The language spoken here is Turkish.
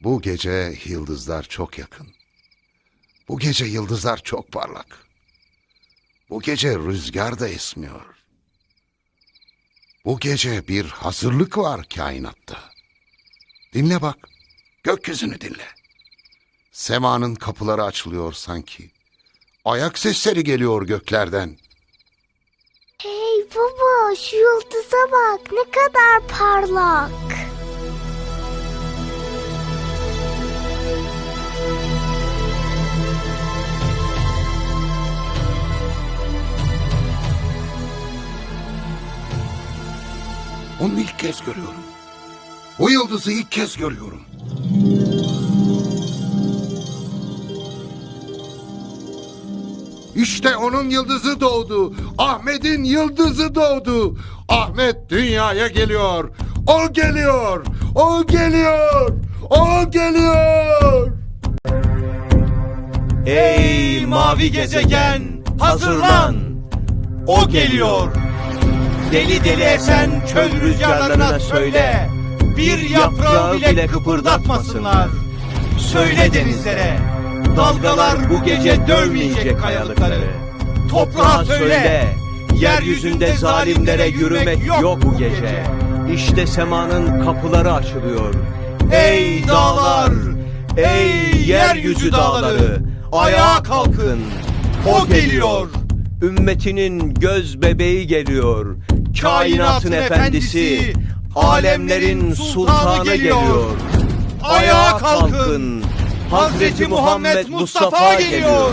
Bu gece yıldızlar çok yakın. Bu gece yıldızlar çok parlak. Bu gece rüzgar da esmiyor. Bu gece bir hazırlık var kainatta. Dinle bak, gökyüzünü dinle. Semanın kapıları açılıyor sanki. Ayak sesleri geliyor göklerden. Hey baba şu yıldıza bak ne kadar parlak. Onu ilk kez görüyorum. O yıldızı ilk kez görüyorum. İşte onun yıldızı doğdu. Ahmet'in yıldızı doğdu. Ahmet dünyaya geliyor. O geliyor. O geliyor. O geliyor. Ey mavi gezegen hazırlan O geliyor Deli deli esen çöl rüzgarlarına söyle. Bir yaprağı bile kıpırdatmasınlar. Söyle denizlere Dalgalar bu gece dövmeyecek kayalıkları. Toprağa söyle Yeryüzünde zalimlere yürümek yok bu gece. İşte semanın kapıları açılıyor. Ey dağlar Ey yeryüzü dağları Ayağa kalkın. O geliyor. Ümmetinin göz bebeği geliyor. Kainatın efendisi, alemlerin sultanı geliyor. Ayağa kalkın. Hazreti Muhammed Mustafa geliyor.